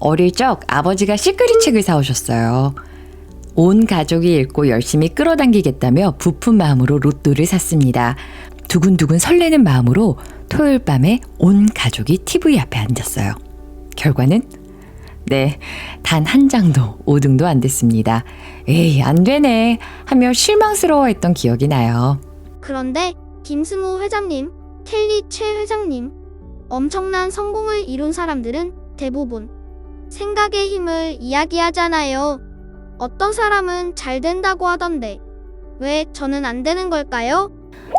어릴 적 아버지가 시크릿 책을 사오셨어요. 온 가족이 읽고 열심히 끌어당기겠다며 부푼 마음으로 로또를 샀습니다. 두근두근 설레는 마음으로 토요일 밤에 온 가족이 TV 앞에 앉았어요. 결과는 네, 단 한 장도 5등도 안 됐습니다. 에이, 안 되네. 하며 실망스러워했던 기억이 나요. 그런데 김승우 회장님, 켈리 최 회장님, 엄청난 성공을 이룬 사람들은 대부분 생각의 힘을 이야기하잖아요. 어떤 사람은 잘 된다고 하던데 왜 저는 안 되는 걸까요?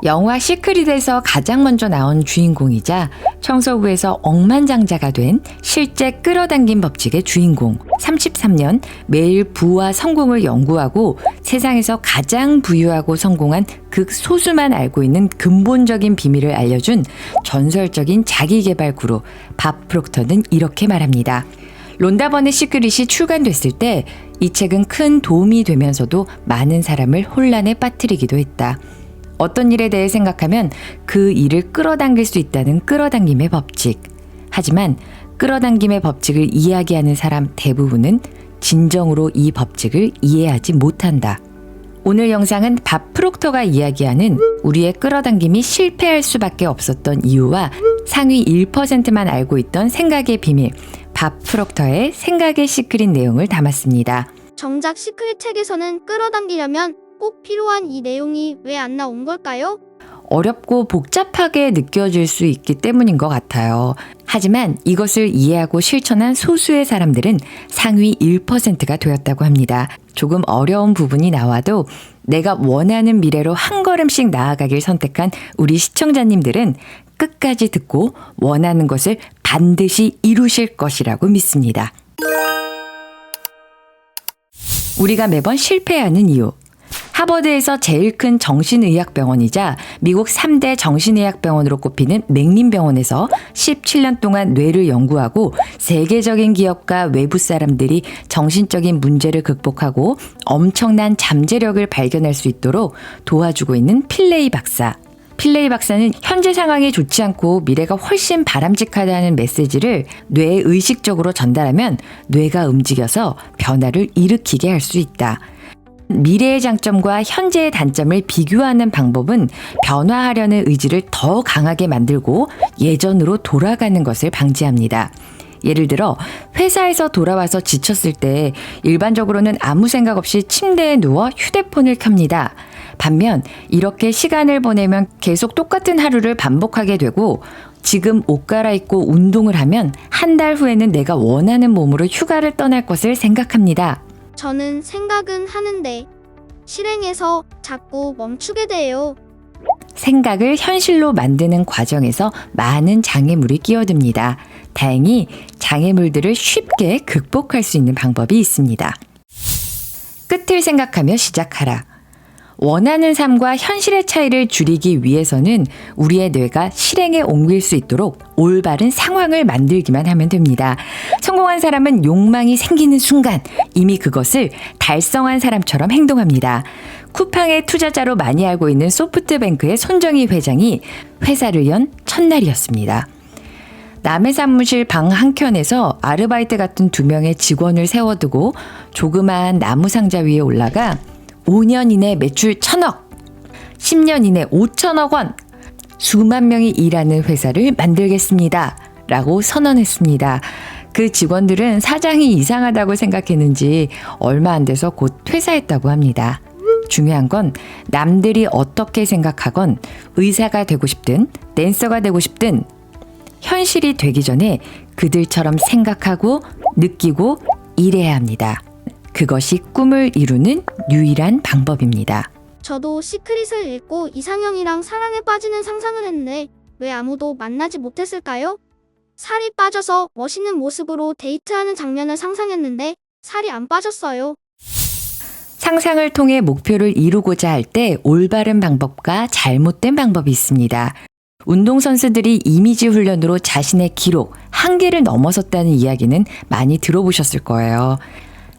영화 시크릿에서 가장 먼저 나온 주인공이자 청소부에서 억만장자가 된 실제 끌어당긴 법칙의 주인공. 33년 매일 부와 성공을 연구하고 세상에서 가장 부유하고 성공한 극소수만 알고 있는 근본적인 비밀을 알려준 전설적인 자기개발 구루 밥 프록터는 이렇게 말합니다. 론다번의 시크릿이 출간됐을 때 이 책은 큰 도움이 되면서도 많은 사람을 혼란에 빠뜨리기도 했다. 어떤 일에 대해 생각하면 그 일을 끌어당길 수 있다는 끌어당김의 법칙. 하지만 끌어당김의 법칙을 이야기하는 사람 대부분은 진정으로 이 법칙을 이해하지 못한다. 오늘 영상은 밥 프록터가 이야기하는 우리의 끌어당김이 실패할 수밖에 없었던 이유와 상위 1%만 알고 있던 생각의 비밀, 밥 프록터의 생각의 시크릿 내용을 담았습니다. 정작 시크릿 책에서는 끌어당기려면 꼭 필요한 이 내용이 왜 안 나온 걸까요? 어렵고 복잡하게 느껴질 수 있기 때문인 것 같아요. 하지만 이것을 이해하고 실천한 소수의 사람들은 상위 1%가 되었다고 합니다. 조금 어려운 부분이 나와도 내가 원하는 미래로 한 걸음씩 나아가길 선택한 우리 시청자님들은 끝까지 듣고 원하는 것을 반드시 이루실 것이라고 믿습니다. 우리가 매번 실패하는 이유. 하버드에서 제일 큰 정신의학병원이자 미국 3대 정신의학병원으로 꼽히는 맥린병원에서 17년 동안 뇌를 연구하고 세계적인 기업과 외부 사람들이 정신적인 문제를 극복하고 엄청난 잠재력을 발견할 수 있도록 도와주고 있는 필레이 박사. 필레이 박사는 현재 상황이 좋지 않고 미래가 훨씬 바람직하다는 메시지를 뇌에 의식적으로 전달하면 뇌가 움직여서 변화를 일으키게 할 수 있다. 미래의 장점과 현재의 단점을 비교하는 방법은 변화하려는 의지를 더 강하게 만들고 예전으로 돌아가는 것을 방지합니다. 예를 들어 회사에서 돌아와서 지쳤을 때 일반적으로는 아무 생각 없이 침대에 누워 휴대폰을 켭니다. 반면 이렇게 시간을 보내면 계속 똑같은 하루를 반복하게 되고 지금 옷 갈아입고 운동을 하면 한 달 후에는 내가 원하는 몸으로 휴가를 떠날 것을 생각합니다. 저는 생각은 하는데 실행해서 자꾸 멈추게 돼요. 생각을 현실로 만드는 과정에서 많은 장애물이 끼어듭니다. 다행히 장애물들을 쉽게 극복할 수 있는 방법이 있습니다. 끝을 생각하며 시작하라. 원하는 삶과 현실의 차이를 줄이기 위해서는 우리의 뇌가 실행에 옮길 수 있도록 올바른 상황을 만들기만 하면 됩니다. 성공한 사람은 욕망이 생기는 순간 이미 그것을 달성한 사람처럼 행동합니다. 쿠팡의 투자자로 많이 알고 있는 소프트뱅크의 손정희 회장이 회사를 연 첫날이었습니다. 남의 사무실 방 한켠에서 아르바이트 같은 두 명의 직원을 세워두고 조그마한 나무 상자 위에 올라가 5년 이내 매출 1000억, 10년 이내 5천억 원, 수만 명이 일하는 회사를 만들겠습니다. 라고 선언했습니다. 그 직원들은 사장이 이상하다고 생각했는지 얼마 안 돼서 곧 퇴사했다고 합니다. 중요한 건 남들이 어떻게 생각하건 의사가 되고 싶든 댄서가 되고 싶든 현실이 되기 전에 그들처럼 생각하고 느끼고 일해야 합니다. 그것이 꿈을 이루는 유일한 방법입니다. 저도 시크릿을 읽고 이상형이랑 사랑에 빠지는 상상을 했는데 왜 아무도 만나지 못했을까요? 살이 빠져서 멋있는 모습으로 데이트하는 장면을 상상했는데 살이 안 빠졌어요. 상상을 통해 목표를 이루고자 할 때 올바른 방법과 잘못된 방법이 있습니다. 운동선수들이 이미지 훈련으로 자신의 기록, 한계를 넘어섰다는 이야기는 많이 들어보셨을 거예요.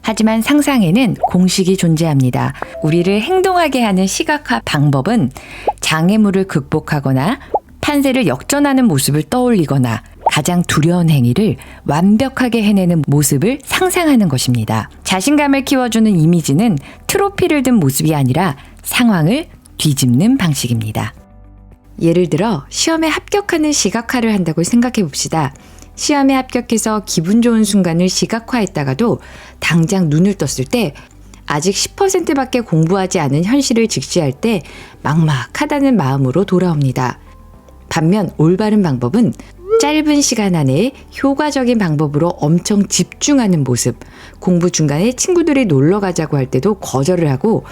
하지만 상상에는 공식이 존재합니다. 우리를 행동하게 하는 시각화 방법은 장애물을 극복하거나 판세를 역전하는 모습을 떠올리거나 가장 두려운 행위를 완벽하게 해내는 모습을 상상하는 것입니다. 자신감을 키워주는 이미지는 트로피를 든 모습이 아니라 상황을 뒤집는 방식입니다. 예를 들어 시험에 합격하는 시각화를 한다고 생각해 봅시다. 시험에 합격해서 기분 좋은 순간을 시각화했다가도 당장 눈을 떴을 때 아직 10%밖에 공부하지 않은 현실을 직시할 때 막막하다는 마음으로 돌아옵니다. 반면 올바른 방법은 짧은 시간 안에 효과적인 방법으로 엄청 집중하는 모습, 공부 중간에 친구들이 놀러 가자고 할 때도 거절을 하고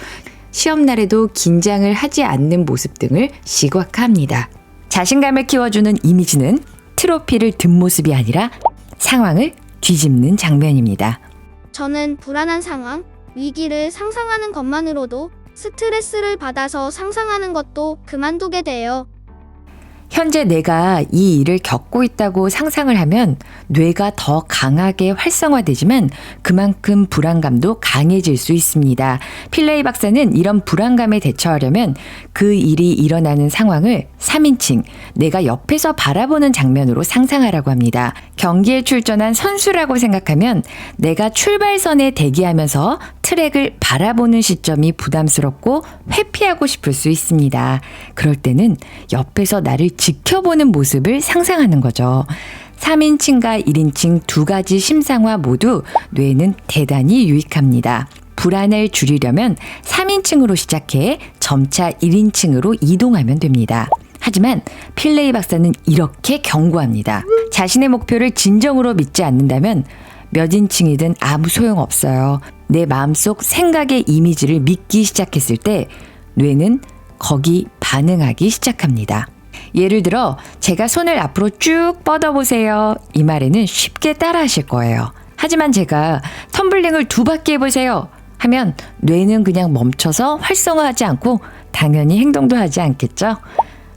시험 날에도 긴장을 하지 않는 모습 등을 시각화합니다. 자신감을 키워주는 이미지는 트로피를 든 모습이 아니라 상황을 뒤집는 장면입니다. 저는 불안한 상황, 위기를 상상하는 것만으로도 스트레스를 받아서 상상하는 것도 그만두게 돼요. 현재 내가 이 일을 겪고 있다고 상상을 하면 뇌가 더 강하게 활성화되지만 그만큼 불안감도 강해질 수 있습니다. 필레이 박사는 이런 불안감에 대처하려면 그 일이 일어나는 상황을 3인칭, 내가 옆에서 바라보는 장면으로 상상하라고 합니다. 경기에 출전한 선수라고 생각하면 내가 출발선에 대기하면서 트랙을 바라보는 시점이 부담스럽고 회피하고 싶을 수 있습니다. 그럴 때는 옆에서 나를 지켜보는 모습을 상상하는 거죠. 3인칭과 1인칭 두 가지 심상화 모두 뇌는 대단히 유익합니다. 불안을 줄이려면 3인칭으로 시작해 점차 1인칭으로 이동하면 됩니다. 하지만 필레이 박사는 이렇게 경고합니다. 자신의 목표를 진정으로 믿지 않는다면 몇 인칭이든 아무 소용 없어요. 내 마음속 생각의 이미지를 믿기 시작했을 때 뇌는 거기 반응하기 시작합니다. 예를 들어 제가 손을 앞으로 쭉 뻗어보세요. 이 말에는 쉽게 따라하실 거예요. 하지만 제가 텀블링을 두 바퀴 해보세요. 하면 뇌는 그냥 멈춰서 활성화하지 않고 당연히 행동도 하지 않겠죠.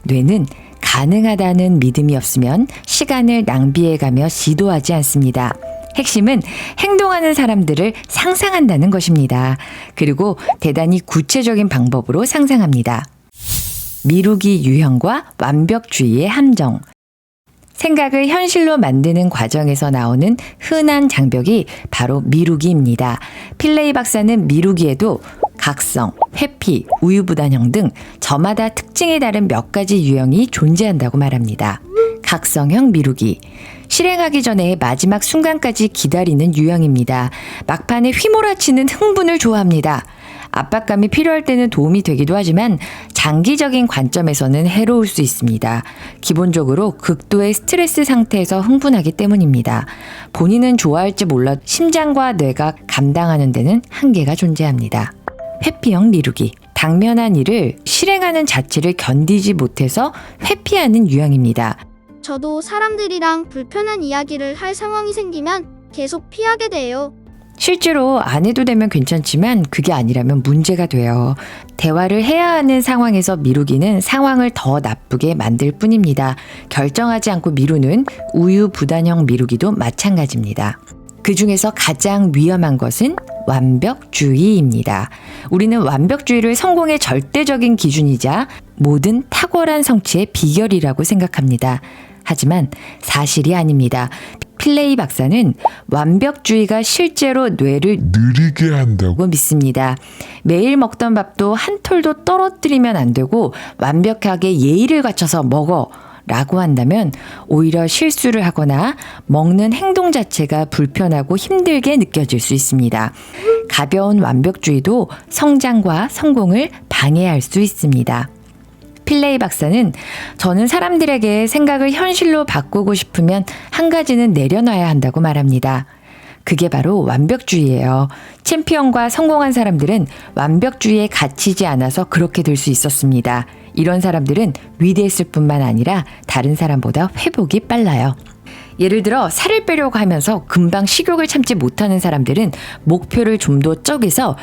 뇌는 가능하다는 믿음이 없으면 시간을 낭비해가며 시도하지 않습니다. 핵심은 행동하는 사람들을 상상한다는 것입니다. 그리고 대단히 구체적인 방법으로 상상합니다. 미루기 유형과 완벽주의의 함정. 생각을 현실로 만드는 과정에서 나오는 흔한 장벽이 바로 미루기입니다. 필레이 박사는 미루기에도 각성, 회피, 우유부단형 등 저마다 특징이 다른 몇 가지 유형이 존재한다고 말합니다. 각성형 미루기. 실행하기 전에 마지막 순간까지 기다리는 유형입니다. 막판에 휘몰아치는 흥분을 좋아합니다. 압박감이 필요할 때는 도움이 되기도 하지만 장기적인 관점에서는 해로울 수 있습니다. 기본적으로 극도의 스트레스 상태에서 흥분하기 때문입니다. 본인은 좋아할지 몰라도 심장과 뇌가 감당하는 데는 한계가 존재합니다. 회피형 미루기. 당면한 일을 실행하는 자체를 견디지 못해서 회피하는 유형입니다. 저도 사람들이랑 불편한 이야기를 할 상황이 생기면 계속 피하게 돼요. 실제로 안 해도 되면 괜찮지만 그게 아니라면 문제가 돼요. 대화를 해야 하는 상황에서 미루기는 상황을 더 나쁘게 만들 뿐입니다. 결정하지 않고 미루는 우유부단형 미루기도 마찬가지입니다. 그 중에서 가장 위험한 것은 완벽주의입니다. 우리는 완벽주의를 성공의 절대적인 기준이자 모든 탁월한 성취의 비결이라고 생각합니다. 하지만 사실이 아닙니다. 필레이 박사는 완벽주의가 실제로 뇌를 느리게 한다고 고 믿습니다. 매일 먹던 밥도 한 톨도 떨어뜨리면 안 되고 완벽하게 예의를 갖춰서 먹어. 라고 한다면 오히려 실수를 하거나 먹는 행동 자체가 불편하고 힘들게 느껴질 수 있습니다. 가벼운 완벽주의도 성장과 성공을 방해할 수 있습니다. 필레이 박사는 저는 사람들에게 생각을 현실로 바꾸고 싶으면 한 가지는 내려놔야 한다고 말합니다. 그게 바로 완벽주의예요. 챔피언과 성공한 사람들은 완벽주의에 갇히지 않아서 그렇게 될 수 있었습니다. 이런 사람들은 위대했을 뿐만 아니라 다른 사람보다 회복이 빨라요. 예를 들어 살을 빼려고 하면서 금방 식욕을 참지 못하는 사람들은 목표를 좀 더 쪼개서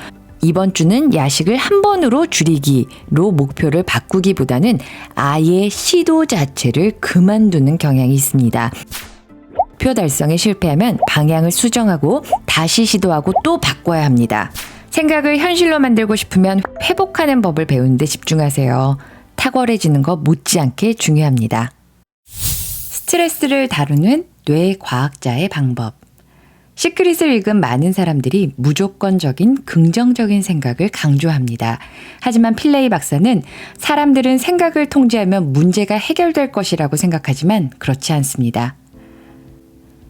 이번 주는 야식을 한 번으로 줄이기로 목표를 바꾸기보다는 아예 시도 자체를 그만두는 경향이 있습니다. 목표 달성에 실패하면 방향을 수정하고 다시 시도하고 또 바꿔야 합니다. 생각을 현실로 만들고 싶으면 회복하는 법을 배우는데 집중하세요. 탁월해지는 것 못지않게 중요합니다. 스트레스를 다루는 뇌 과학자의 방법. 시크릿을 읽은 많은 사람들이 무조건적인 긍정적인 생각을 강조합니다. 하지만 필레이 박사는 사람들은 생각을 통제하면 문제가 해결될 것이라고 생각하지만 그렇지 않습니다.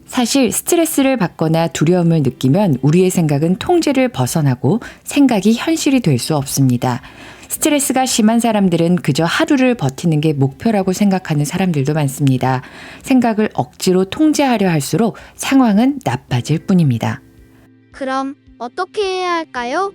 사실 스트레스를 받거나 두려움을 느끼면 우리의 생각은 통제를 벗어나고 생각이 현실이 될 수 없습니다. 스트레스가 심한 사람들은 그저 하루를 버티는 게 목표라고 생각하는 사람들도 많습니다. 생각을 억지로 통제하려 할수록 상황은 나빠질 뿐입니다. 그럼 어떻게 해야 할까요?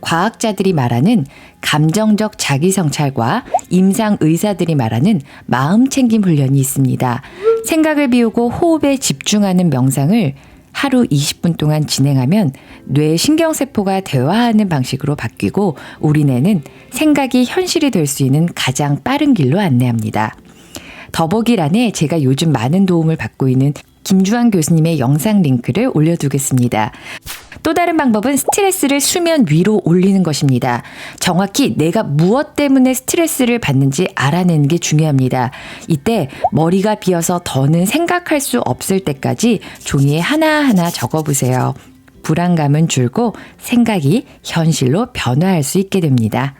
과학자들이 말하는 감정적 자기 성찰과 임상 의사들이 말하는 마음 챙김 훈련이 있습니다. 생각을 비우고 호흡에 집중하는 명상을 하루 20분 동안 진행하면 뇌 신경세포가 대화하는 방식으로 바뀌고 우리 뇌는 생각이 현실이 될 수 있는 가장 빠른 길로 안내합니다. 더보기란에 제가 요즘 많은 도움을 받고 있는 김주환 교수님의 영상 링크를 올려두겠습니다. 또 다른 방법은 스트레스를 수면 위로 올리는 것입니다. 정확히 내가 무엇 때문에 스트레스를 받는지 알아내는 게 중요합니다. 이때 머리가 비어서 더는 생각할 수 없을 때까지 종이에 하나하나 적어보세요. 불안감은 줄고 생각이 현실로 변화할 수 있게 됩니다.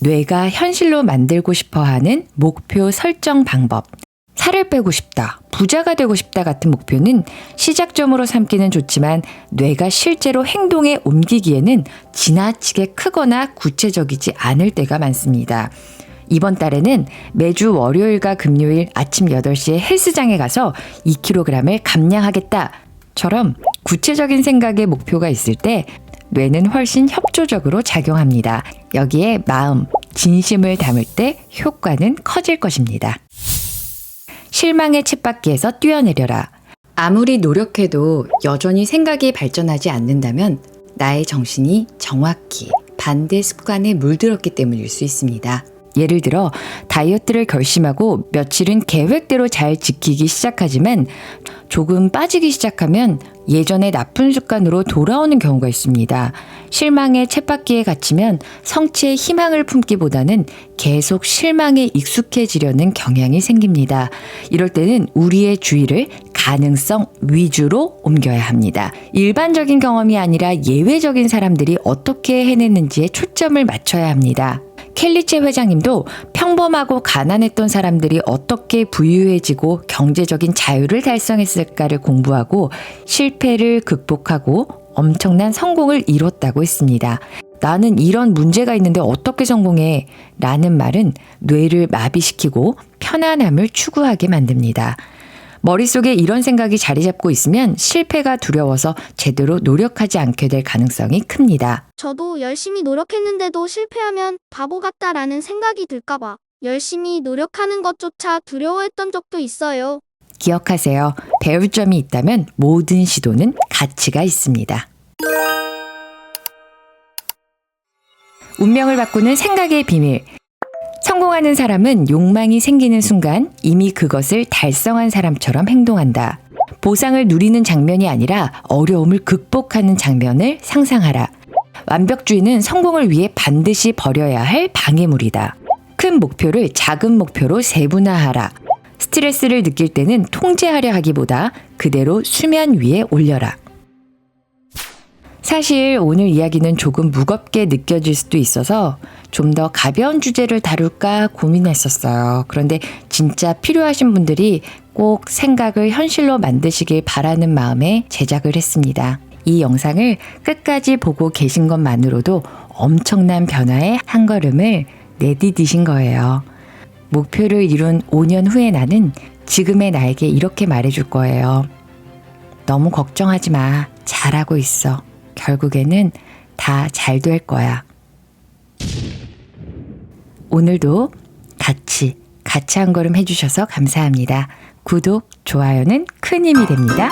뇌가 현실로 만들고 싶어 하는 목표 설정 방법. 살을 빼고 싶다, 부자가 되고 싶다 같은 목표는 시작점으로 삼기는 좋지만 뇌가 실제로 행동에 옮기기에는 지나치게 크거나 구체적이지 않을 때가 많습니다. 이번 달에는 매주 월요일과 금요일 아침 8시에 헬스장에 가서 2kg을 감량하겠다. 처럼 구체적인 생각의 목표가 있을 때 뇌는 훨씬 협조적으로 작용합니다. 여기에 마음, 진심을 담을 때 효과는 커질 것입니다. 실망의 쳇바퀴에서 뛰어내려라. 아무리 노력해도 여전히 생각이 발전하지 않는다면 나의 정신이 정확히 반대 습관에 물들었기 때문일 수 있습니다. 예를 들어 다이어트를 결심하고 며칠은 계획대로 잘 지키기 시작하지만 조금 빠지기 시작하면 예전의 나쁜 습관으로 돌아오는 경우가 있습니다. 실망의 쳇바퀴에 갇히면 성취의 희망을 품기보다는 계속 실망에 익숙해지려는 경향이 생깁니다. 이럴 때는 우리의 주의를 가능성 위주로 옮겨야 합니다. 일반적인 경험이 아니라 예외적인 사람들이 어떻게 해냈는지에 초점을 맞춰야 합니다. 켈리체 회장님도 평범하고 가난했던 사람들이 어떻게 부유해지고 경제적인 자유를 달성했을까를 공부하고 실패를 극복하고 엄청난 성공을 이뤘다고 했습니다. 나는 이런 문제가 있는데 어떻게 성공해? 라는 말은 뇌를 마비시키고 편안함을 추구하게 만듭니다. 머릿속에 이런 생각이 자리 잡고 있으면 실패가 두려워서 제대로 노력하지 않게 될 가능성이 큽니다. 저도 열심히 노력했는데도 실패하면 바보 같다라는 생각이 들까봐 열심히 노력하는 것조차 두려워했던 적도 있어요. 기억하세요. 배울 점이 있다면 모든 시도는 가치가 있습니다. 운명을 바꾸는 생각의 비밀. 성공하는 사람은 욕망이 생기는 순간 이미 그것을 달성한 사람처럼 행동한다. 보상을 누리는 장면이 아니라 어려움을 극복하는 장면을 상상하라. 완벽주의는 성공을 위해 반드시 버려야 할 방해물이다. 큰 목표를 작은 목표로 세분화하라. 스트레스를 느낄 때는 통제하려 하기보다 그대로 수면 위에 올려라. 사실 오늘 이야기는 조금 무겁게 느껴질 수도 있어서 좀 더 가벼운 주제를 다룰까 고민했었어요. 그런데 진짜 필요하신 분들이 꼭 생각을 현실로 만드시길 바라는 마음에 제작을 했습니다. 이 영상을 끝까지 보고 계신 것만으로도 엄청난 변화의 한 걸음을 내디디신 거예요. 목표를 이룬 5년 후에 나는 지금의 나에게 이렇게 말해줄 거예요. 너무 걱정하지 마. 잘하고 있어. 결국에는 다 잘 될 거야. 오늘도 같이, 같이 한 걸음 해주셔서 감사합니다. 구독, 좋아요는 큰 힘이 됩니다.